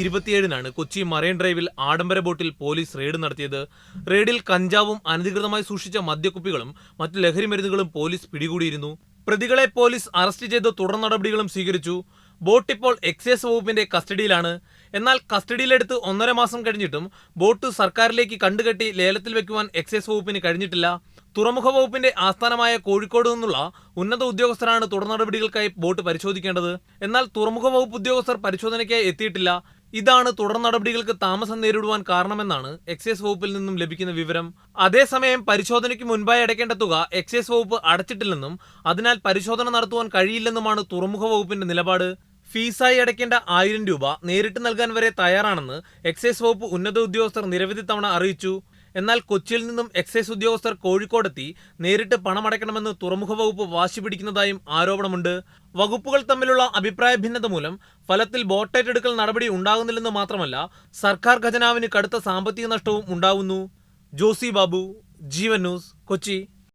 ഇരുപത്തിയേഴിനാണ് Kochi marine ഡ്രൈവിൽ ആഡംബര ബോട്ടിൽ police raid നടത്തിയത്. റെയ്ഡിൽ കഞ്ചാവും അനധികൃതമായി സൂക്ഷിച്ച മദ്യക്കുപ്പികളും മറ്റു ലഹരി മരുന്നുകളും പോലീസ് പിടികൂടിയിരുന്നു. പ്രതികളെ പോലീസ് അറസ്റ്റ് ചെയ്ത് തുടർ നടപടികളും സ്വീകരിച്ചു. ബോട്ട് ഇപ്പോൾ എക്സൈസ് വകുപ്പിന്റെ കസ്റ്റഡിയിലാണ്. എന്നാൽ കസ്റ്റഡിയിലെടുത്ത് ഒന്നര മാസം കഴിഞ്ഞിട്ടും ബോട്ട് സർക്കാരിലേക്ക് കണ്ടുകെട്ടി ലേലത്തിൽ വെക്കുവാൻ എക്സൈസ് വകുപ്പിന് കഴിഞ്ഞിട്ടില്ല. തുറമുഖ വകുപ്പിന്റെ ആസ്ഥാനമായ കോഴിക്കോട് നിന്നുള്ള ഉന്നത ഉദ്യോഗസ്ഥരാണ് തുടർ നടപടികൾക്കായി ബോട്ട് പരിശോധിക്കേണ്ടത്. എന്നാൽ തുറമുഖ വകുപ്പ് ഉദ്യോഗസ്ഥർ പരിശോധനയ്ക്കായി എത്തിയിട്ടില്ല. ഇതാണ് തുടർ നടപടികൾക്ക് താമസം നേരിടുവാൻ കാരണമെന്നാണ് എക്സൈസ് വകുപ്പിൽ നിന്നും ലഭിക്കുന്ന വിവരം. അതേസമയം പരിശോധനയ്ക്ക് മുൻപായി അടയ്ക്കേണ്ട തുക എക്സൈസ് വകുപ്പ് അടച്ചിട്ടില്ലെന്നും അതിനാൽ പരിശോധന നടത്തുവാൻ കഴിയില്ലെന്നുമാണ് തുറമുഖ വകുപ്പിന്റെ നിലപാട്. ഫീസായി അടയ്ക്കേണ്ട ആയിരം രൂപ നേരിട്ട് നൽകാൻ വരെ തയ്യാറാണെന്ന് എക്സൈസ് വകുപ്പ് ഉന്നത ഉദ്യോഗസ്ഥർ നിരവധി തവണ അറിയിച്ചു. എന്നാൽ കൊച്ചിയിൽ നിന്നും എക്സൈസ് ഉദ്യോഗസ്ഥർ കോഴിക്കോടെത്തി നേരിട്ട് പണമടയ്ക്കണമെന്ന് തുറമുഖ വകുപ്പ് വാശി പിടിക്കുന്നതായും ആരോപണമുണ്ട്. വകുപ്പുകൾ തമ്മിലുള്ള അഭിപ്രായ ഭിന്നത മൂലം ഫലത്തിൽ ബോട്ടേറ്റെടുക്കൽ നടപടി ഉണ്ടാകുന്നില്ലെന്ന് മാത്രമല്ല സർക്കാർ ഖജനാവിന് കടുത്ത സാമ്പത്തിക നഷ്ടവും ഉണ്ടാവുന്നു. ജോസി ബാബു ജീവൻ ന്യൂസ് കൊച്ചി.